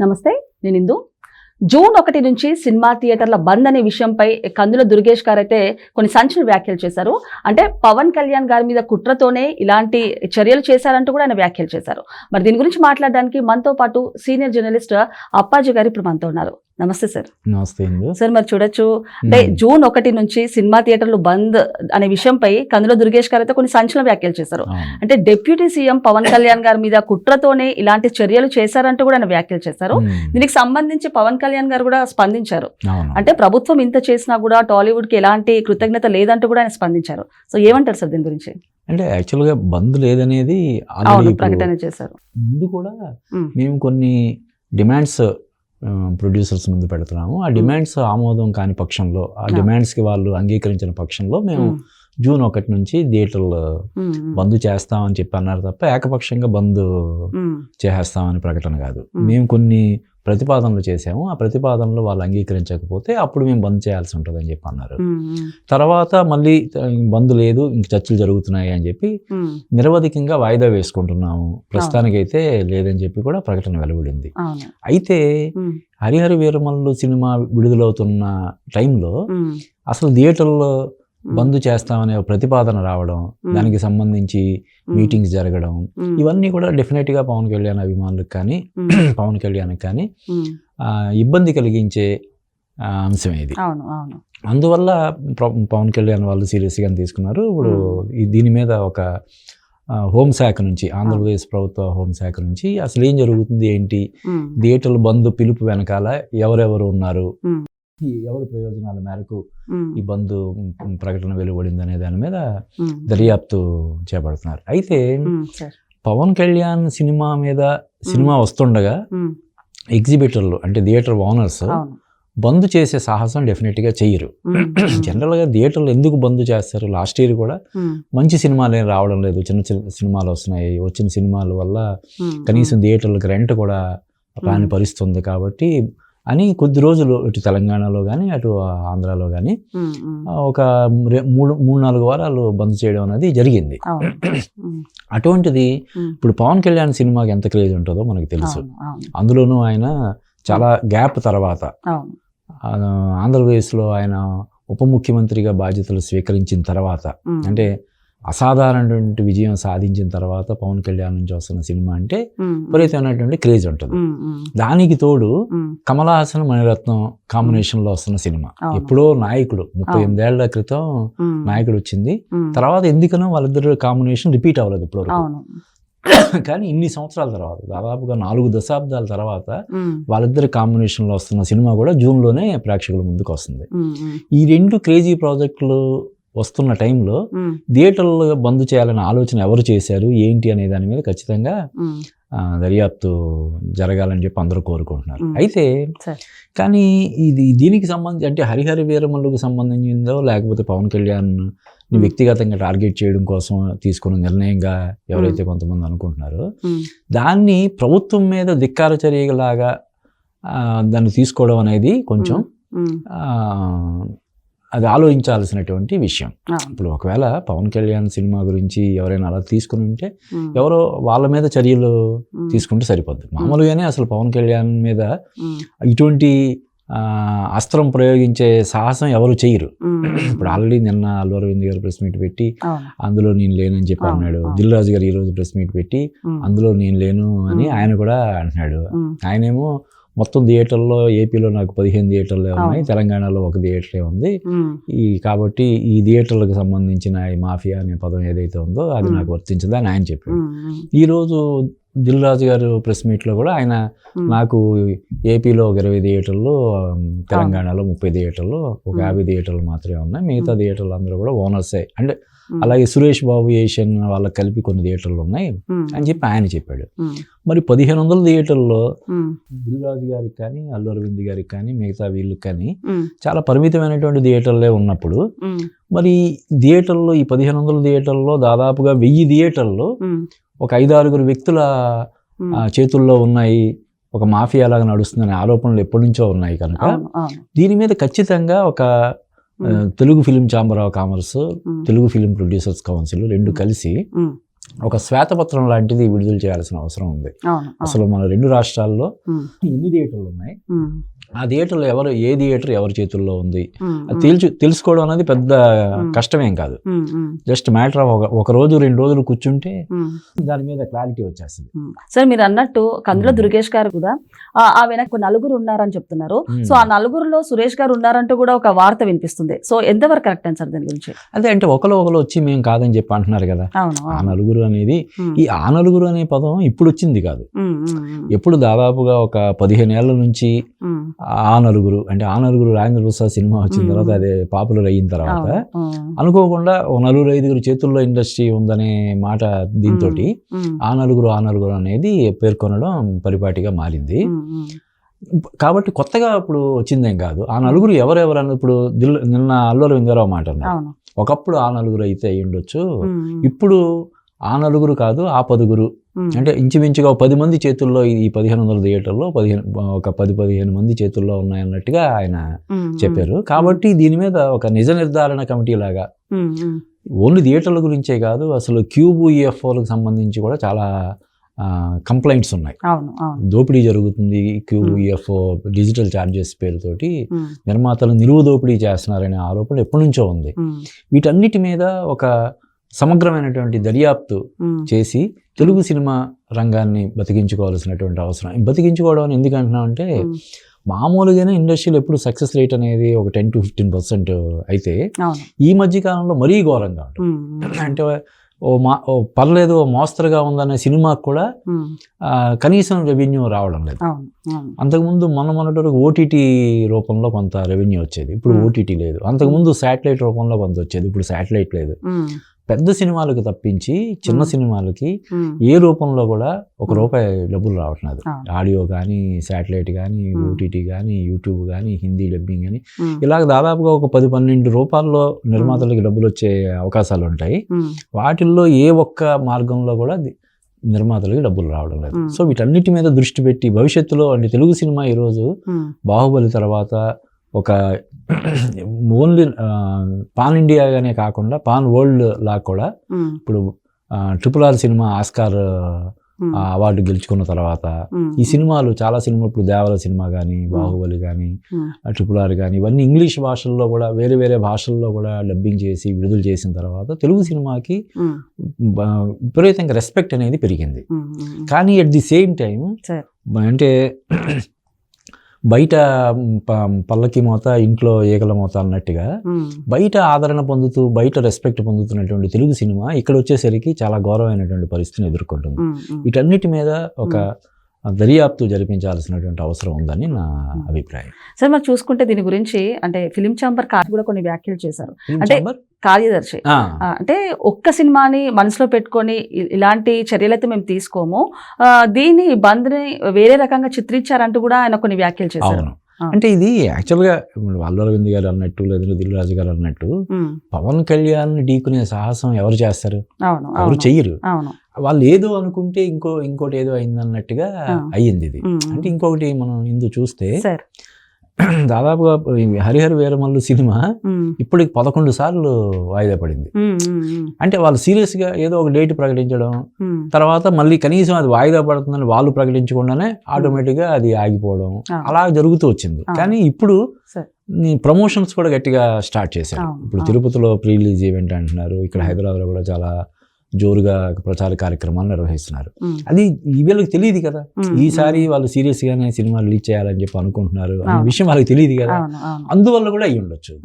నమస్తే నేను ఇందు. జూన్ ఒకటి నుంచి సినిమా థియేటర్ల బంద్ అనే విషయంపై కందుల దుర్గేష్ గారు అయితే కొన్ని సంచలన వ్యాఖ్యలు చేశారు. అంటే పవన్ కళ్యాణ్ గారి మీద కుట్రతోనే ఇలాంటి చర్యలు చేశారంటూ కూడా ఆయన వ్యాఖ్యలు చేశారు. మరి దీని గురించి మాట్లాడడానికి మనతో పాటు సీనియర్ జర్నలిస్ట్ అప్పాజీ గారు ఇప్పుడు మనతో ఉన్నారు. నమస్తే సార్. నమస్తే సార్ మరి చూడొచ్చు. అంటే జూన్ ఒకటి నుంచి సినిమా థియేటర్లు బంద్ అనే విషయంపై కందుల దుర్గేష్ గారు అయితే కొన్ని సంచలన వ్యాఖ్యలు చేశారు. అంటే డిప్యూటీ సీఎం పవన్ కళ్యాణ్ గారి మీద కుట్రతోనే ఇలాంటి చర్యలు చేశారంటూ కూడా ఆయన వ్యాఖ్యలు చేశారు. దీనికి సంబంధించి పవన్ కళ్యాణ్ గారు కూడా స్పందించారు. అంటే ప్రభుత్వం ఇంత చేసినా కూడా టాలీవుడ్కి ఎలాంటి కృతజ్ఞత లేదంటూ కూడా ఆయన స్పందించారు. సో ఏమంటారు సార్ దీని గురించి? అంటే యాక్చువల్గా బంద్ లేదనేది ప్రకటన చేశారు. ముందు కూడా మేము కొన్ని డిమాండ్స్ ప్రొడ్యూసర్స్ ముందు పెడుతున్నాము. ఆ డిమాండ్స్ ఆమోదం కాని పక్షంలో ఆ. డిమాండ్స్కి వాళ్ళు అంగీకరించిన పక్షంలో మేము జూన్ ఒకటి నుంచి థియేటర్లు బంద్ చేస్తామని చెప్పి అన్నారు తప్ప ఏకపక్షంగా బంద్ చేసేస్తామని ప్రకటన కాదు. మేము కొన్ని ప్రతిపాదనలు చేసాము ఆ ప్రతిపాదనలు వాళ్ళు అంగీకరించకపోతే అప్పుడు మేము బంద్ చేయాల్సి ఉంటుందని చెప్పి అన్నారు. తర్వాత మళ్ళీ బంద్ లేదు ఇంక చర్చలు జరుగుతున్నాయి అని చెప్పి నిరవధికంగా వాయిదా వేసుకుంటున్నాము. ప్రస్తుతానికైతే లేదని చెప్పి కూడా ప్రకటన వెలువడింది. అయితే హరిహర వీరమల్లు సినిమా విడుదలవుతున్న టైంలో అసలు థియేటర్లో బంద్ చేస్తామనే ఒక ప్రతిపాదన రావడం దానికి సంబంధించి మీటింగ్స్ జరగడం ఇవన్నీ కూడా డెఫినెట్గా పవన్ కళ్యాణ్ అభిమానులకు కానీ పవన్ కళ్యాణ్కి కానీ ఇబ్బంది కలిగించే అంశం ఇది. అందువల్ల పవన్ కళ్యాణ్ వాళ్ళు సీరియస్గా తీసుకున్నారు. ఇప్పుడు దీని మీద ఒక హోంశాఖ నుంచి ఆంధ్రప్రదేశ్ ప్రభుత్వ హోంశాఖ నుంచి అసలు ఏం జరుగుతుంది ఏంటి? థియేటర్ల బంద్ పిలుపు వెనకాల ఎవరెవరు ఉన్నారు? ఎవరి ప్రయోజనాల మేరకు ఈ బంద్ ప్రకటన వెలువడింది అనే దాని మీద దర్యాప్తు చేపడుతున్నారు. అయితే పవన్ కళ్యాణ్ సినిమా మీద సినిమా వస్తుండగా ఎగ్జిబిటర్లు అంటే థియేటర్ ఓనర్స్ బంద్ చేసే సాహసం డెఫినెట్గా చెయ్యరు ఉమ్, ఉమ్, జనరల్గా థియేటర్లు ఎందుకు బంద్ చేస్తారు? లాస్ట్ ఇయర్ కూడా మంచి సినిమాలు ఏం రావడం లేదు. చిన్న చిన్న సినిమాలు వస్తున్నాయి. వచ్చిన సినిమాల వల్ల కనీసం థియేటర్లకు రెంట్ కూడా రాని మ్మ్. పరిస్థితి ఉంది కాబట్టి అని కొద్ది రోజులు ఇటు తెలంగాణలో కానీ అటు ఆంధ్రాలో కానీ ఒక మూడు మూడు నాలుగు వారాలు బంద్ చేయడం అనేది జరిగింది. అటువంటిది ఇప్పుడు పవన్ కళ్యాణ్ సినిమాకి ఎంత క్రేజ్ ఉంటుందో మనకు తెలుసు. అందులోనూ ఆయన చాలా గ్యాప్ తర్వాత. ఆంధ్రప్రదేశ్లో ఆయన ఉప ముఖ్యమంత్రిగా బాధ్యతలు స్వీకరించిన తర్వాత. అంటే అసాధారణటువంటి విజయం సాధించిన తర్వాత పవన్ కళ్యాణ్ నుంచి వస్తున్న సినిమా అంటే విపరీతమైనటువంటి క్రేజ్ ఉంటుంది. దానికి తోడు ఉమ్, కమల్ హాసన్ మణిరత్నం కాంబినేషన్లో వస్తున్న సినిమా. ఎప్పుడో నాయకుడు ముప్పై. ఎనిమిదేళ్ళ క్రితం నాయకుడు వచ్చింది. తర్వాత ఎందుకనో వాళ్ళిద్దరు కాంబినేషన్ రిపీట్ అవ్వలేదు ఇప్పుడు కానీ ఇన్ని సంవత్సరాల తర్వాత దాదాపుగా నాలుగు దశాబ్దాల తర్వాత వాళ్ళిద్దరి కాంబినేషన్లో వస్తున్న సినిమా కూడా జూన్లోనే ప్రేక్షకుల ముందుకు వస్తుంది. ఈ రెండు క్రేజీ ప్రాజెక్టులు వస్తున్న టైంలో థియేటర్లు బంద్ చేయాలనే ఆలోచన ఎవరు చేశారు? ఏంటి అనే దాని మీద ఖచ్చితంగా దర్యాప్తు జరగాలని చెప్పి అందరూ కోరుకుంటున్నారు. అయితే. కానీ ఇది దీనికి సంబంధించి అంటే హరిహర వీరమల్లుకు సంబంధించిందో లేకపోతే పవన్ కళ్యాణ్. వ్యక్తిగతంగా టార్గెట్ చేయడం కోసం తీసుకున్న నిర్ణయంగా ఎవరైతే కొంతమంది అనుకుంటున్నారో దాన్ని ప్రభుత్వం మీద ధిక్కార చర్యలాగా దాన్ని తీసుకోవడం అనేది కొంచెం అది ఆలోచించాల్సినటువంటి విషయం. ఇప్పుడు ఒకవేళ పవన్ కళ్యాణ్ సినిమా గురించి ఎవరైనా అలా తీసుకుని ఉంటే ఎవరో వాళ్ళ మీద చర్యలు తీసుకుంటే సరిపోద్ది. మామూలుగానే అసలు పవన్ కళ్యాణ్ మీద ఇటువంటి అస్త్రం ప్రయోగించే సాహసం ఎవరు చేయరు. ఇప్పుడు ఆల్రెడీ నిన్న అల్లు అరవింద్ గారు ప్రెస్ మీట్ పెట్టి అందులో నేను లేనని చెప్పి అన్నాడు. అవును. దిల్ రాజు గారు ఈరోజు ప్రెస్ మీట్ పెట్టి అందులో నేను లేను అని. ఆయన కూడా అంటున్నాడు. ఆయనేమో మొత్తం థియేటర్లో ఏపీలో నాకు పదిహేను థియేటర్లే ఉన్నాయి. తెలంగాణలో ఒక థియేటరే ఉంది ఈ కాబట్టి ఈ థియేటర్లకు సంబంధించిన ఈ మాఫియా అనే పదం ఏదైతే ఉందో అది. నాకు వర్తించదు అని ఆయన చెప్పాడు ఈరోజు దిల్ రాజు గారు ప్రెస్ మీట్లో కూడా ఆయన నాకు ఏపీలో ఒక ఇరవై థియేటర్లు తెలంగాణలో ముప్పై థియేటర్లు ఒక. యాభై థియేటర్లు మాత్రమే ఉన్నాయి మిగతా. థియేటర్లు అందరూ కూడా ఓనర్సే అంటే అలాగే సురేష్ బాబు ఏషియన్ వాళ్ళకి కలిపి కొన్ని థియేటర్లు ఉన్నాయి అని చెప్పి ఆయన చెప్పాడు. మరి పదిహేను వందల థియేటర్లో రాజు గారికి కానీ అల్లు అరవింద్ గారికి కానీ మిగతా వీళ్ళకి కానీ చాలా పరిమితమైనటువంటి థియేటర్లే ఉన్నప్పుడు మరి థియేటర్లో ఈ పదిహేను వందల థియేటర్లో దాదాపుగా వెయ్యి థియేటర్లు ఒక ఐదు ఆరుగురు వ్యక్తుల చేతుల్లో ఉన్నాయి. ఒక మాఫియా లాగా నడుస్తుందనే ఆరోపణలు ఎప్పటి నుంచో ఉన్నాయి కనుక. దీని మీద ఖచ్చితంగా ఒక Telugu film chamber of commerce Telugu film producers council రెండు. కలిసి ఒక శ్వేతపత్రం లాంటిది విడుదల చేయాల్సిన అవసరం ఉంది. అసలు మన రెండు రాష్ట్రాల్లో ఎన్ని థియేటర్లు ఉన్నాయి? ఆ థియేటర్లో ఎవరు ఏ థియేటర్ ఎవరి చేతుల్లో ఉంది? తెలుసు తెలుసుకోవడం అనేది పెద్ద కష్టమేం కాదు. జస్ట్ మ్యాటర్ ఆఫ్ ఒక రోజు రెండు రోజులు కూర్చుంటే. దాని మీద క్లారిటీ వచ్చేస్తుంది. సార్ మీరు అన్నట్టు కందుల. దుర్గేష్ గారు కూడా ఆ వెనక నలుగురు ఉన్నారని చెప్తున్నారు. సో ఆ నలుగురులో సురేష్ గారు ఉన్నారంటూ కూడా ఒక వార్త వినిపిస్తుంది. సో ఎంతవరకు కరెక్ట్ అని సార్ దీని గురించి? అదే అంటే ఒకరు ఒకరు వచ్చి మేము కాదని చెప్పి అంటున్నారు కదా. ఆ. నలుగురు అనేది ఈ ఆ నలుగురు అనే పదం ఇప్పుడు వచ్చింది కాదు. ఎప్పుడు దాదాపుగా ఒక పదిహేను ఏళ్ళ నుంచి. ఆ నలుగురు అంటే ఆ నలుగురు రాజేంద్ర ప్రసాద్ సినిమా వచ్చిన. తర్వాత అదే పాపులర్ అయిన తర్వాత అనుకోకుండా ఓ నలుగురు ఐదుగురు చేతుల్లో ఇండస్ట్రీ ఉందనే మాట దీంతో ఆ నలుగురు ఆ నలుగురు అనేది పేర్కొనడం పరిపాటిగా మారింది. కాబట్టి కొత్తగా ఇప్పుడు వచ్చిందేం కాదు. ఆ నలుగురు ఎవరెవరు అన్న ఇప్పుడు దిల్ నిన్న అల్లూరి వెంగారావు మాట ఒకప్పుడు ఆ నలుగురు అయితే అయి ఉండొచ్చు ఇప్పుడు ఆ నలుగురు కాదు ఆ పదుగురు అంటే ఇంచుమించుగా పది మంది చేతుల్లో ఈ- పదిహేను వందల థియేటర్లో పదిహేను ఒక పది పదిహేను మంది చేతుల్లో ఉన్నాయన్నట్టుగా ఆయన చెప్పారు. కాబట్టి దీని మీద ఒక నిజ నిర్ధారణ కమిటీ లాగా ఓన్లీ థియేటర్ల గురించే కాదు అసలు క్యూబ్ ఈఎఫ్ఓలకు సంబంధించి కూడా చాలా కంప్లైంట్స్ ఉన్నాయి. దోపిడీ జరుగుతుంది క్యూబ్. ఈఎఫ్ఓ డిజిటల్ ఛార్జెస్ పేరుతోటి. నిర్మాతలు నిలువు దోపిడీ చేస్తున్నారనే ఆరోపణలు ఎప్పటి నుంచో ఉంది. వీటన్నిటి మీద ఒక సమగ్రమైనటువంటి దర్యాప్తు చేసి తెలుగు సినిమా రంగాన్ని బతికించుకోవాల్సినటువంటి అవసరం. బతికించుకోవడం అని ఎందుకు అంటున్నామంటే ఉమ్, మామూలుగానే ఇండస్ట్రీలో ఎప్పుడు సక్సెస్ రేట్ అనేది ఒక టెన్ టు ఫిఫ్టీన్ పర్సెంట్ అయితే ఈ మధ్య కాలంలో మరీ ఘోరంగా ఉంటుంది. అంటే ఓ మా ఓ పర్లేదు ఓ మోస్తరుగా ఉందనే సినిమాకు కూడా కనీసం రెవెన్యూ రావడం లేదు. అంతకుముందు మొన్న మొన్నటి వరకు ఓటీటీ రూపంలో కొంత రెవెన్యూ వచ్చేది. ఇప్పుడు. ఓటీటీ లేదు. అంతకుముందు శాటిలైట్ రూపంలో కొంత వచ్చేది. ఇప్పుడు శాటిలైట్ లేదు. పెద్ద సినిమాలకు తప్పించి చిన్న. సినిమాలకి ఏ రూపంలో కూడా ఒక. రూపాయి డబ్బులు రావట్లేదు. ఆడియో కానీ శాటిలైట్ కానీ. ఓటీటీ కానీ యూట్యూబ్ కానీ హిందీ డబ్బింగ్ కానీ ఇలాగ దాదాపుగా ఒక పది పన్నెండు రూపాయల్లో నిర్మాతలకి డబ్బులు వచ్చే అవకాశాలు ఉంటాయి వాటిల్లో ఏ ఒక్క మార్గంలో కూడా నిర్మాతలకి డబ్బులు రావడం లేదు. సో వీటన్నిటి మీద దృష్టి పెట్టి భవిష్యత్తులో అంటే తెలుగు సినిమా ఈరోజు బాహుబలి తర్వాత ఒక ఓన్లీ పాన్ ఇండియాగానే కాకుండా పాన్ వరల్డ్ లా కూడా ఇప్పుడు triple R cinema Oscar award గెలుచుకున్న తర్వాత ఈ సినిమాలు చాలా సినిమాలు ఇప్పుడు దేవర సినిమా కానీ బాహుబలి కానీ ట్రిపుల్ ఆర్ కానీ ఇవన్నీ ఇంగ్లీష్ భాషల్లో కూడా వేరే వేరే భాషల్లో కూడా డబ్బింగ్ చేసి విడుదల చేసిన తర్వాత తెలుగు సినిమాకి విపరీతంగా రెస్పెక్ట్ అనేది పెరిగింది. కానీ ఎట్ ది సేమ్ టైం. అంటే బయట పల్లకి మోత ఇంట్లో ఈగల మోత అన్నట్టుగా బయట ఆదరణ పొందుతూ బయట రెస్పెక్ట్ పొందుతున్నటువంటి తెలుగు సినిమా ఇక్కడ వచ్చేసరికి చాలా ఘోరమైనటువంటి పరిస్థితిని ఎదుర్కొంటుంది. వీటన్నిటి మీద ఒక దర్యాప్తు జరిపించాల్సినటువంటి అవసరం ఉందని నా అభిప్రాయం. సరే మరి చూసుకుంటే దీని గురించి అంటే ఫిలిం ఛాంబర్ కార్ కూడా కొన్ని వ్యాఖ్యలు చేశారు. అంటే? కార్యదర్శి. అంటే ఒక్క సినిమాని మనసులో పెట్టుకొని ఇలాంటి చర్యలైతే మేము తీసుకోము. దీన్ని బంద్ని వేరే రకంగా చిత్రించారంటూ కూడా ఆయన కొన్ని వ్యాఖ్యలు చేశారు. అంటే ఇది యాక్చువల్గా అల్లు అరవింద్ గారు అన్నట్టు లేదంటే దిల్ రాజు గారు అన్నట్టు ఉమ్, పవన్ కళ్యాణ్ ఢీకునే సాహసం ఎవరు చేస్తారు? ఎవరు చెయ్యరు. అవును. వాళ్ళు ఏదో అనుకుంటే ఇంకో ఇంకోటి ఏదో అయింది అన్నట్టుగా. అయ్యింది ఇది అంటే ఇంకొకటి మనం ఇందు చూస్తే దాదాపుగా హరిహర వీరమల్లు సినిమా ఇప్పటికి పదకొండు సార్లు వాయిదా పడింది అంటే వాళ్ళు సీరియస్గా ఏదో ఒక డేట్ ప్రకటించడం తర్వాత మళ్ళీ కనీసం అది వాయిదా పడుతుందని వాళ్ళు ప్రకటించకుండానే ఆటోమేటిక్గా అది ఆగిపోవడం. అలా జరుగుతూ వచ్చింది. కానీ ఇప్పుడు. ప్రమోషన్స్ కూడా గట్టిగా స్టార్ట్ చేశారు ఇప్పుడు. తిరుపతిలో ప్రీ రిలీజ్ ఈవెంట్ అంటున్నారు ఇక్కడ. హైదరాబాద్లో కూడా చాలా జోరుగా ప్రచార కార్యక్రమాలు నిర్వహిస్తున్నారు. అది వీళ్ళకి తెలియదు కదా. ఈసారి వాళ్ళు సీరియస్ గానే సినిమా రిలీజ్ చేయాలని చెప్పి అనుకుంటున్నారు అనే. విషయం వాళ్ళకి తెలియదు కదా. అందువల్ల కూడా అయ్యి ఉండొచ్చు.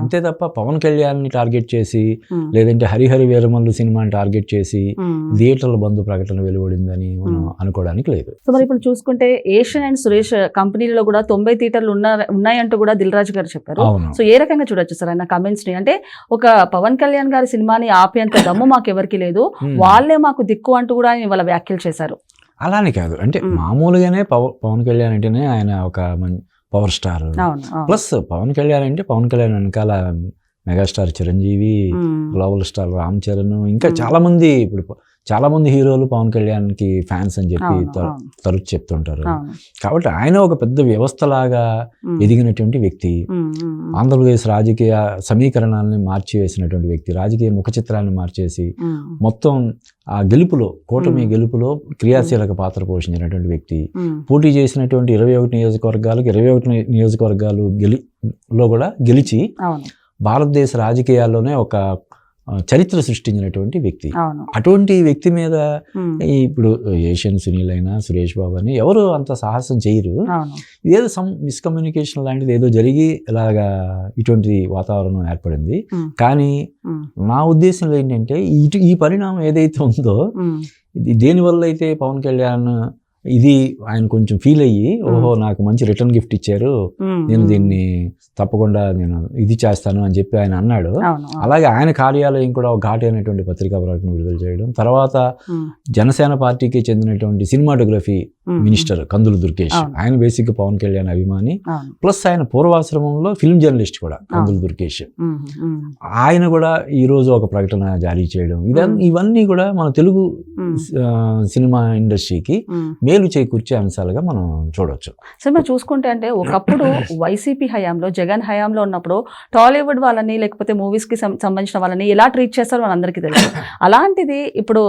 అంతే తప్ప పవన్ కళ్యాణ్ని టార్గెట్ చేసి లేదంటే హరిహరి వీరమల్లు సినిమాని టార్గెట్ చేసి. థియేటర్ల బంధు ప్రకటన వెలువడిందని మనం. అనుకోవడానికి లేదు. సో మరి ఇప్పుడు చూసుకుంటే ఏషియన్ అండ్ సురేష్ కంపెనీలలో కూడా తొంభై థియేటర్లు ఉన్న ఉన్నాయంటూ కూడా దిల్ రాజు గారు చెప్పారు. సో ఏ రకంగా చూడొచ్చు సార్ ఆయన కమెంట్స్ని అంటే ఒక పవన్ కళ్యాణ్ గారి సినిమాని ఆపేంత దమ్ము మాకు ఎవరికి లేదు. వాళ్ళే మాకు దిక్కు అంటూ కూడా ఆయన వాళ్ళ వ్యాఖ్యలు చేశారు. అలానే కాదు. అంటే. మామూలుగానే పవ- పవన్ కళ్యాణ్ అంటేనే ఆయన ఒక power star. Plus Pawan Kalyan అంటే పవన్ కళ్యాణ్ వెనకాల megastar Chiranjeevi global star Ram Charan ఇంకా. చాలా మంది ఇప్పుడు చాలా మంది హీరోలు పవన్ కళ్యాణ్కి ఫ్యాన్స్ అని చెప్పి తరచు చెప్తుంటారు. కాబట్టి ఆయన ఒక పెద్ద వ్యవస్థలాగా ఎదిగినటువంటి వ్యక్తి. ఆంధ్రప్రదేశ్ రాజకీయ సమీకరణాలని మార్చివేసినటువంటి వ్యక్తి రాజకీయ ముఖ చిత్రాన్ని మార్చేసి మొత్తం ఆ గెలుపులో కూటమి. గెలుపులో క్రియాశీలక పాత్ర పోషించినటువంటి వ్యక్తి. పోటీ చేసినటువంటి ఇరవై ఒకటి నియోజకవర్గాలకు ఇరవై ఒకటి నియోజకవర్గాలు గెలి లో కూడా గెలిచి భారతదేశ రాజకీయాల్లోనే ఒక చరిత్ర సృష్టించినటువంటి వ్యక్తి. అటువంటి వ్యక్తి మీద ఇప్పుడు ఏషియన్ సునీల్ అయినా సురేష్ బాబు అని ఎవరు అంత సాహసం చేయరు. ఇదేదో సమ్ మిస్కమ్యూనికేషన్ లాంటిది ఏదో జరిగి ఇలాగా ఇటువంటి వాతావరణం ఏర్పడింది. కానీ నా ఉద్దేశంలో ఏంటంటే ఇటు ఈ పరిణామం ఏదైతే ఉందో దేనివల్ల అయితే పవన్ కళ్యాణ్ ఇది ఆయన కొంచెం ఫీల్ అయ్యి ఓహో నాకు మంచి రిటర్న్ గిఫ్ట్ ఇచ్చారు. నేను దీన్ని తప్పకుండా నేను ఇది చేస్తాను అని చెప్పి ఆయన అన్నాడు. అలాగే ఆయన కార్యాలయం కూడా ఒక ఘాటి అనేటువంటి పత్రికా ప్రకటన విడుదల చేయడం తర్వాత జనసేన పార్టీకి చెందినటువంటి సినిమాటోగ్రఫీ మినిస్టర్ కందుల దుర్గేష్. ఆయన బేసిక్ పవన్ కళ్యాణ్ అభిమాని. ప్లస్ ఆయన పూర్వాశ్రమంలో ఫిల్మ్ జర్నలిస్ట్ కూడా కందుల దుర్గేష్. ఆయన కూడా ఈ రోజు ఒక ప్రకటన జారీ చేయడం. ఇవన్నీ కూడా మన తెలుగు సినిమా ఇండస్ట్రీకి. మేలు చేకూర్చే అంశాలుగా మనం చూడొచ్చు. సరే మనం చూసుకుంటే అంటే ఒకప్పుడు వైసీపీ హయాంలో జగన్ హయాంలో ఉన్నప్పుడు టాలీవుడ్ వాళ్ళని లేకపోతే మూవీస్కి సం- సంబంధించిన వాళ్ళని ఎలా ట్రీట్ చేస్తారో మనందరికీ తెలుసు. అలాంటిది ఇప్పుడు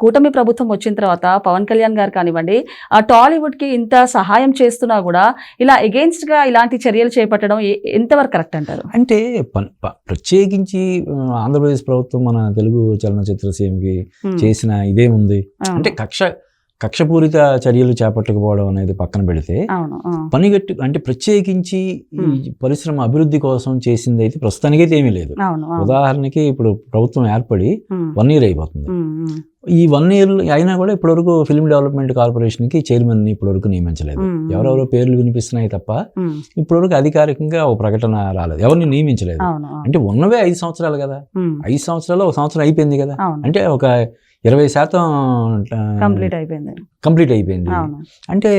కూటమి ప్రభుత్వం వచ్చిన తర్వాత పవన్ కళ్యాణ్ గారు కానివ్వండి ఆ టాలీవుడ్కి ఇంత సహాయం చేస్తున్నా కూడా ఇలా అగేన్స్ట్గా ఇలాంటి చర్యలు చేపట్టడం ఎంతవరకు కరెక్ట్ అంటారు? అంటే ప్రత్యేకించి ఆంధ్రప్రదేశ్ ప్రభుత్వం మన తెలుగు చలనచిత్ర సీఎంకి చేసిన ఇదేముంది అవును, అంటే కక్ష కక్షపూరిత చర్యలు చేపట్టకపోవడం అనేది పక్కన పెడితే పనిగట్టు అంటే ప్రత్యేకించి. పరిశ్రమ అభివృద్ధి కోసం చేసింది అయితే ప్రస్తుతానికైతే ఏమీ లేదు. ఉదాహరణకి ఇప్పుడు ప్రభుత్వం ఏర్పడి వన్ ఇయర్ అయిపోతుంది. ఈ వన్ ఇయర్ అయినా కూడా ఇప్పటివరకు ఫిల్మ్ డెవలప్మెంట్ కార్పొరేషన్కి చైర్మన్ని ఇప్పటివరకు నియమించలేదు. ఎవరెవరో పేర్లు వినిపిస్తున్నాయి తప్ప ఇప్పటివరకు అధికారికంగా ఒక ప్రకటన రాలేదు. ఎవరిని నియమించలేదు. అంటే ఉన్నవే ఐదు సంవత్సరాలు కదా. ఐదు సంవత్సరాలు ఒక సంవత్సరం అయిపోయింది కదా. అంటే ఒక ఇరవై శాతం కంప్లీట్ అయిపోయింది. కంప్లీట్ అయిపోయింది. అంటే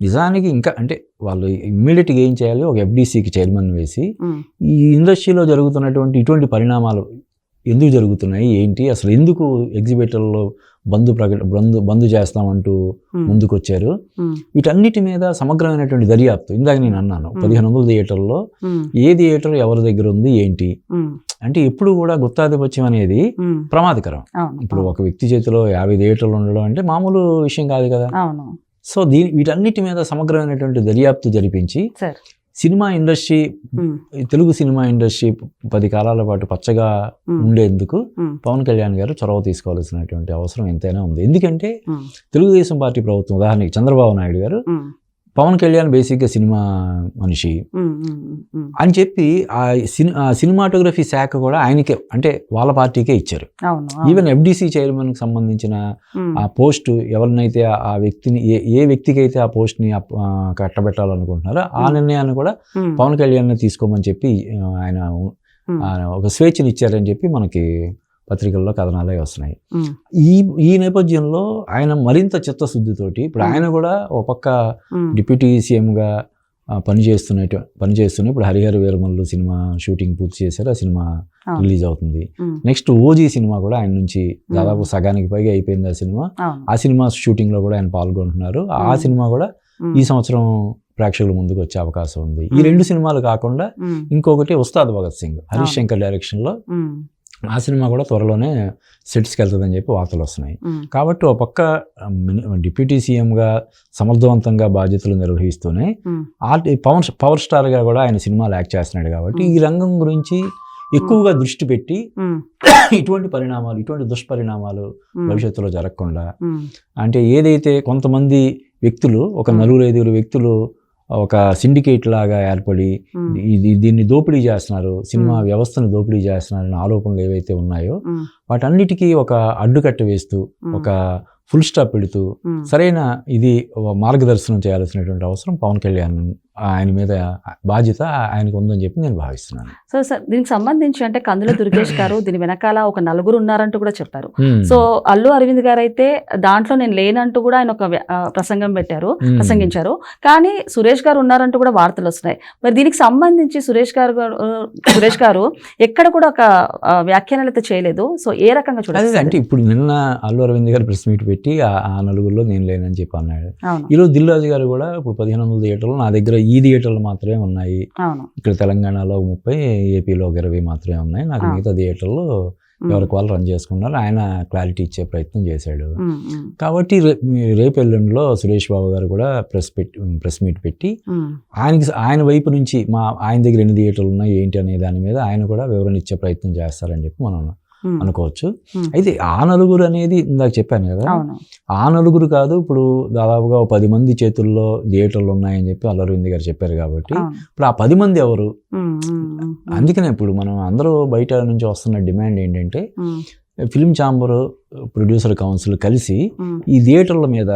నిజానికి ఇంకా అంటే వాళ్ళు ఇమ్మీడియట్గా ఏం చేయాలి? ఒక ఎఫ్డీసీకి చైర్మన్ వేసి ఈ ఇండస్ట్రీలో జరుగుతున్నటువంటి ఇటువంటి పరిణామాలు ఎందుకు జరుగుతున్నాయి? ఏంటి? అసలు ఎందుకు ఎగ్జిబిటర్లో బంద్ ప్రకట బంద్ బంద్ చేస్తామంటూ ముందుకొచ్చారు. వీటన్నిటి మీద సమగ్రమైనటువంటి దర్యాప్తు ఇందాక నేను అన్నాను. పదిహేను వందల థియేటర్లో ఏ థియేటర్ ఎవరి దగ్గర ఉంది ఏంటి? అంటే ఎప్పుడు కూడా గుత్తాధిపత్యం అనేది ప్రమాదకరం. ఇప్పుడు ఒక వ్యక్తి చేతిలో యాభై థియేటర్లు ఉండడం అంటే మామూలు విషయం కాదు కదా. సో దీని వీటన్నిటి మీద సమగ్రమైనటువంటి దర్యాప్తు జరిపించి cinema industry Telugu cinema industry పది కాలాల పాటు పచ్చగా ఉండేందుకు పవన్ కళ్యాణ్ గారు చొరవ తీసుకోవాల్సినటువంటి అవసరం ఎంతైనా ఉంది. ఎందుకంటే తెలుగుదేశం పార్టీ ప్రభుత్వం ఉదాహరణకి చంద్రబాబు నాయుడు గారు పవన్ కళ్యాణ్ బేసిక్గా సినిమా మనిషి. అని చెప్పి ఆ సిని ఆ సినిమాటోగ్రఫీ శాఖ కూడా ఆయనకే అంటే వాళ్ళ పార్టీకే ఇచ్చారు. ఈవెన్ ఎఫ్డిసి చైర్మన్కి సంబంధించిన ఆ పోస్ట్ ఎవరినైతే ఆ- వ్యక్తిని ఏ ఏ వ్యక్తికి అయితే ఆ పోస్ట్ని కట్టబెట్టాలనుకుంటున్నారో ఆ. నిర్ణయాన్ని కూడా పవన్ కళ్యాణ్ తీసుకోమని చెప్పి ఆయన ఒక స్వేచ్ఛని ఇచ్చారని చెప్పి మనకి పత్రికల్లో కథనాలే వస్తున్నాయి ఈ ఈ నేపథ్యంలో ఆయన మరింత చిత్తశుద్ధితోటి ఇప్పుడు. ఆయన కూడా ఒక పక్క డిప్యూటీ సీఎంగా పనిచేస్తున్నట్టు పనిచేస్తున్న ఇప్పుడు హరిహర వీరమల్లు సినిమా షూటింగ్ పూర్తి చేశారు ఆ సినిమా. రిలీజ్ అవుతుంది నెక్స్ట్ ఓజీ సినిమా కూడా ఆయన నుంచి దాదాపు సగానికి పైగా అయిపోయింది ఆ సినిమా. ఆ సినిమా షూటింగ్లో కూడా ఆయన పాల్గొంటున్నారు ఆ. సినిమా కూడా ఈ సంవత్సరం ప్రేక్షకుల ముందుకు వచ్చే అవకాశం ఉంది ఈ. రెండు సినిమాలు కాకుండా ఇంకొకటి ఉస్తాద్ భగత్ సింగ్ హరీష్. శంకర్ డైరెక్షన్లో ఉమ్, ఆ సినిమా కూడా త్వరలోనే సెట్స్కి వెళ్తుందని చెప్పి వార్తలు వస్తున్నాయి. కాబట్టి ఒక పక్క డిప్యూటీ సీఎంగా సమర్థవంతంగా బాధ్యతలు నిర్వహిస్తూనే ఆర్ట్ పవర్ పవర్ స్టార్గా కూడా ఆయన సినిమాలు యాక్ట్ చేస్తున్నాడు కాబట్టి. ఈ రంగం గురించి ఎక్కువగా దృష్టి పెట్టి ఇటువంటి పరిణామాలు ఇటువంటి దుష్పరిణామాలు భవిష్యత్తులో జరగకుండా అంటే ఏదైతే కొంతమంది వ్యక్తులు ఒక. నలుగురు ఐదుగురు వ్యక్తులు ఒక సిండికేట్ లాగా ఏర్పడి ఇది దీన్ని దోపిడీ చేస్తున్నారు సినిమా. వ్యవస్థను దోపిడీ చేస్తున్నారనే ఆరోపణలు ఏవైతే ఉన్నాయో వాటన్నిటికీ ఒక అడ్డుకట్ట వేస్తూ ఒక ఫుల్ స్టాప్ పెడుతూ సరైన ఇది మార్గదర్శనం చేయాల్సినటువంటి అవసరం పవన్ కళ్యాణ్ ఆయన మీద బాధ్యత ఆయనకు ఉందని చెప్పి నేను భావిస్తున్నాను. సో సార్ దీనికి సంబంధించి అంటే కందుల దుర్గేష్ గారు దీని వెనకాల ఒక నలుగురు ఉన్నారంటూ కూడా చెప్పారు. సో అల్లు అరవింద్ గారు అయితే దాంట్లో నేను లేనంటూ కూడా ఆయన ఒక ప్రసంగం పెట్టారు. ప్రసంగించారు. కానీ సురేష్ గారు ఉన్నారంటూ కూడా వార్తలు వస్తున్నాయి. మరి దీనికి సంబంధించి సురేష్ గారు సురేష్ గారు ఎక్కడ కూడా ఒక వ్యాఖ్యానాలు అయితే చేయలేదు. సో ఏ రకంగా చూడాలి అంటే ఇప్పుడు నిన్న అల్లు అరవింద్ గారు ప్రెస్ మీట్ పెట్టి ఆ- నలుగురిలో నేను లేనని చెప్పి అన్నాడు. ఈరోజు దిల్రాజు గారు కూడా ఇప్పుడు పదిహేను వందల థియేటర్లు నా దగ్గర ఈ థియేటర్లు మాత్రమే ఉన్నాయి. ఇక్కడ తెలంగాణలో ముప్పై ఏపీలో ఒక ఇరవై మాత్రమే ఉన్నాయి. నాకు. మిగతా థియేటర్లు ఎవరికి వాళ్ళు రన్ చేసుకున్నారు. ఆయన క్లారిటీ ఇచ్చే ప్రయత్నం చేశాడు. కాబట్టి రేపు ఎల్లుండిలో సురేష్ బాబు గారు కూడా ప్రెస్ పెట్టి ప్రెస్ మీట్ పెట్టి ఆయనకి ఆయన వైపు నుంచి మా ఆయన దగ్గర ఎన్ని థియేటర్లు ఉన్నాయి ఏంటి అనే దాని మీద ఆయన కూడా వివరణ ఇచ్చే ప్రయత్నం చేస్తారని చెప్పి మనం అనుకోవచ్చు. అయితే ఆ నలుగురు అనేది ఇందాక చెప్పాను కదా ఆ నలుగురు కాదు ఇప్పుడు దాదాపుగా ఒక పది మంది చేతుల్లో థియేటర్లు ఉన్నాయని చెప్పి అల్లరవింద్ గారు చెప్పారు కాబట్టి ఇప్పుడు ఆ పది మంది ఎవరు? అందుకనే ఇప్పుడు మనం అందరూ బయట నుంచి వస్తున్న డిమాండ్ ఏంటంటే ఫిల్మ్ ఛాంబర్ ప్రొడ్యూసర్ కౌన్సిల్ కలిసి ఈ థియేటర్ల మీద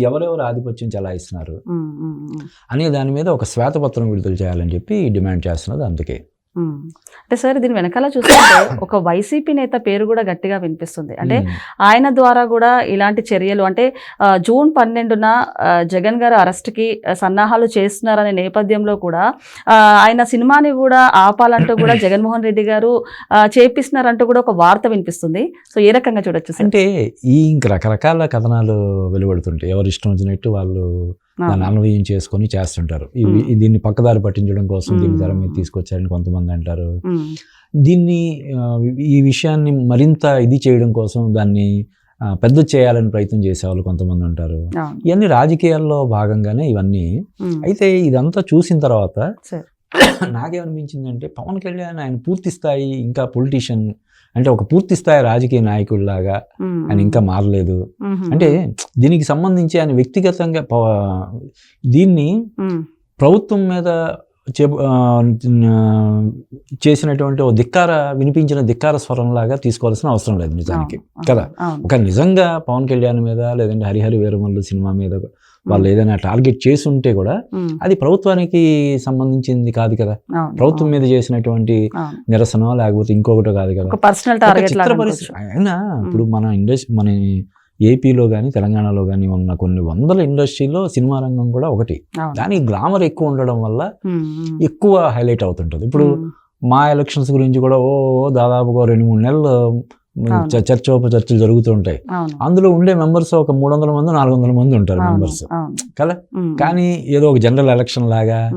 ఎవరెవరు ఆధిపత్యం చెలాయిస్తున్నారు. అనే దాని మీద ఒక శ్వేతపత్రం విడుదల చేయాలని చెప్పి డిమాండ్ చేస్తున్నది అందుకే. అంటే సార్ దీని వెనకాల చూస్తుంటే ఒక వైసీపీ నేత పేరు కూడా గట్టిగా వినిపిస్తుంది. అంటే. ఆయన ద్వారా కూడా ఇలాంటి చర్యలు అంటే జూన్ పన్నెండున జగన్ గారు అరెస్ట్కి సన్నాహాలు చేస్తున్నారనే నేపథ్యంలో కూడా ఆయన సినిమాని కూడా ఆపాలంటూ కూడా జగన్మోహన్ రెడ్డి గారు చేపిస్తున్నారంటూ కూడా ఒక వార్త వినిపిస్తుంది. సో ఏ రకంగా చూడొచ్చు అంటే ఈ ఇంక రకరకాల కథనాలు వెలువడుతుంటాయి. ఎవరు ఇష్టం వచ్చినట్టు వాళ్ళు దాన్ని అన్వయం చేసుకొని చేస్తుంటారు. దీన్ని పక్కదారి పట్టించడం కోసం దీన్ని తెర మీద. తీసుకొచ్చారని కొంతమంది అంటారు. దీన్ని ఈ విషయాన్ని మరింత ఇది చేయడం కోసం దాన్ని పెద్ద చేయాలని ప్రయత్నం చేసేవాళ్ళు కొంతమంది ఉంటారు ఇవన్నీ రాజకీయాల్లో భాగంగానే ఇవన్నీ. అయితే ఇదంతా చూసిన తర్వాత నాకేమనిపించిందంటే పవన్ కళ్యాణ్ ఆయన పూర్తి స్థాయి ఇంకా పొలిటీషియన్ అంటే ఒక పూర్తి స్థాయి రాజకీయ నాయకుడిలాగా ఆయన ఇంకా మారలేదు. అంటే దీనికి సంబంధించి ఆయన వ్యక్తిగతంగా దీన్ని ప్రభుత్వం మీద చేసినటువంటి ఓ ధిక్కార వినిపించిన ధిక్కార స్వరంలాగా తీసుకోవాల్సిన అవసరం లేదు నిజానికి. కదా? ఒక నిజంగా పవన్ కళ్యాణ్ మీద లేదంటే హరిహరి వీరమల్లు సినిమా మీద వాళ్ళు ఏదైనా టార్గెట్ చేసి ఉంటే కూడా అది ప్రభుత్వానికి సంబంధించింది కాదు కదా. ప్రభుత్వం మీద చేసినటువంటి. నిరసన లేకపోతే ఇంకొకటో కాదు కదా. పర్సనల్ టార్గెట్ చిత్ర. అయినా ఇప్పుడు మన ఇండస్ట్రీ మన ఏపీలో కానీ తెలంగాణలో కానీ ఉన్న కొన్ని వందల ఇండస్ట్రీలో సినిమా రంగం కూడా ఒకటి. దానికి గ్లామర్ ఎక్కువ ఉండడం వల్ల ఎక్కువ హైలైట్ అవుతుంటుంది. ఇప్పుడు మా ఎలక్షన్స్ గురించి కూడా ఓ ఓ దాదాపుగా రెండు మూడు నెలలు అవును. చ- చర్చోప చర్చలు జరుగుతూ ఉంటాయి. అందులో ఉండే మెంబర్స్ ఒక మూడు వందల మంది నాలుగు వందల మంది ఉంటారు మెంబర్స్. కదా? కానీ ఏదో ఒక జనరల్ ఎలక్షన్ లాగా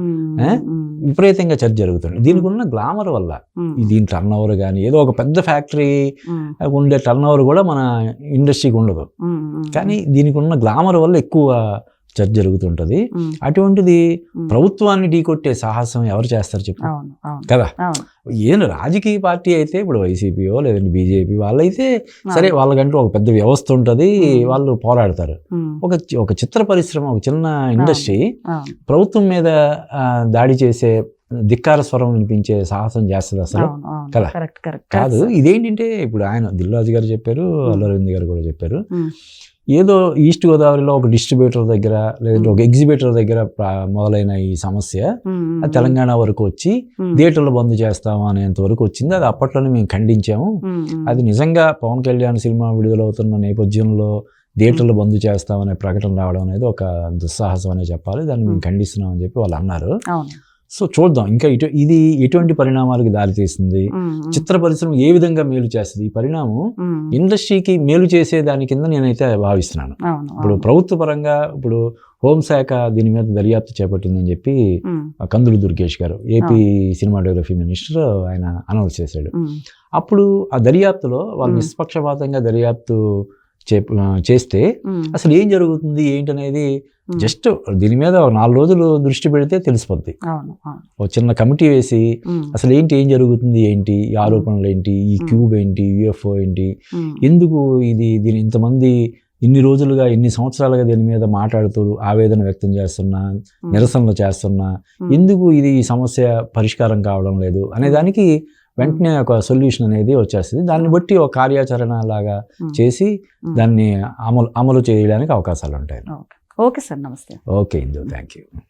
విపరీతంగా చర్చ జరుగుతుంది. దీనికి ఉన్న గ్లామర్ వల్ల దీని టర్న్ ఓవర్ కానీ ఏదో ఒక పెద్ద ఫ్యాక్టరీ ఉండే టర్న్ ఓవర్ కూడా మన ఇండస్ట్రీకి ఉండదు. కానీ దీనికి ఉన్న గ్లామర్ వల్ల ఎక్కువ చర్చ జరుగుతుంటది. అటువంటిది ప్రభుత్వాన్ని ఢీకొట్టే సాహసం ఎవరు చేస్తారు చెప్పు. కదా? ఏం రాజకీయ పార్టీ అయితే ఇప్పుడు వైసీపీయో లేదంటే బీజేపీ వాళ్ళైతే సరే వాళ్ళకంటూ ఒక పెద్ద వ్యవస్థ ఉంటుంది. వాళ్ళు పోరాడతారు. ఒక ఒక చిత్ర పరిశ్రమ ఒక చిన్న ఇండస్ట్రీ ప్రభుత్వం మీద దాడి చేసే ధిక్కార స్వరం వినిపించే సాహసం చేస్తుంది అసలు కదా? కాదు ఇదేంటంటే ఇప్పుడు ఆయన దిల్రాజు గారు చెప్పారు అల్లరవింద్ గారు కూడా చెప్పారు. ఏదో ఈస్ట్ గోదావరిలో ఒక డిస్ట్రిబ్యూటర్ దగ్గర లేదంటే ఒక ఎగ్జిబిటర్ దగ్గర మొదలైన ఈ సమస్య అది తెలంగాణ వరకు వచ్చి థియేటర్లు బంద్ చేస్తాము అనేంత వరకు వచ్చింది. అది అప్పట్లోనే మేము ఖండించాము. అది నిజంగా పవన్ కళ్యాణ్ సినిమా విడుదలవుతున్న నేపథ్యంలో థియేటర్లు బంద్ చేస్తామనే ప్రకటన రావడం అనేది ఒక దుస్సాహసం అనే చెప్పాలి. దాన్ని మేము Hmm. ఖండిస్తున్నామని చెప్పి వాళ్ళు అన్నారు. సో చూద్దాం. ఇంకా ఇటు ఇది ఎటువంటి పరిణామాలకు దారితీస్తుంది చిత్ర పరిశ్రమ ఏ విధంగా మేలు చేస్తుంది? ఈ పరిణామం ఇండస్ట్రీకి మేలు చేసే దాని కింద నేనైతే భావిస్తున్నాను. ఇప్పుడు. ప్రభుత్వ పరంగా ఇప్పుడు హోంశాఖ దీని మీద దర్యాప్తు చేపట్టిందని చెప్పి Kandula Durgesh garu AP cinematography minister ఆయన అనౌన్స్ చేశాడు. అప్పుడు ఆ దర్యాప్తులో వాళ్ళు. నిష్పక్షపాతంగా దర్యాప్తు చేస్తే అసలు ఏం జరుగుతుంది ఏంటనేది జస్ట్ దీని మీద నాలుగు రోజులు దృష్టి పెడితే తెలిసిపోద్ది. ఒక చిన్న కమిటీ వేసి అసలు ఏంటి ఏం జరుగుతుంది ఏంటి ఈ ఆరోపణలు ఏంటి ఈ. క్యూబ్ ఏంటి యుఎఫ్ఓ ఏంటి ఎందుకు ఇది దీని ఇంతమంది ఇన్ని రోజులుగా ఇన్ని సంవత్సరాలుగా దీని మీద మాట్లాడుతూ ఆవేదన వ్యక్తం చేస్తున్నా నిరసనలు చేస్తున్నా ఎందుకు ఇది ఈ సమస్య పరిష్కారం కావడం లేదు అనే దానికి వెంటనే ఒక సొల్యూషన్ అనేది వచ్చేస్తుంది. దాన్ని బట్టి ఒక కార్యాచరణ లాగా చేసి. దాన్ని అమలు అమలు చేయడానికి అవకాశాలు ఉంటాయి ఓకే. Okay sir. నమస్తే. Okay Indu. Thank you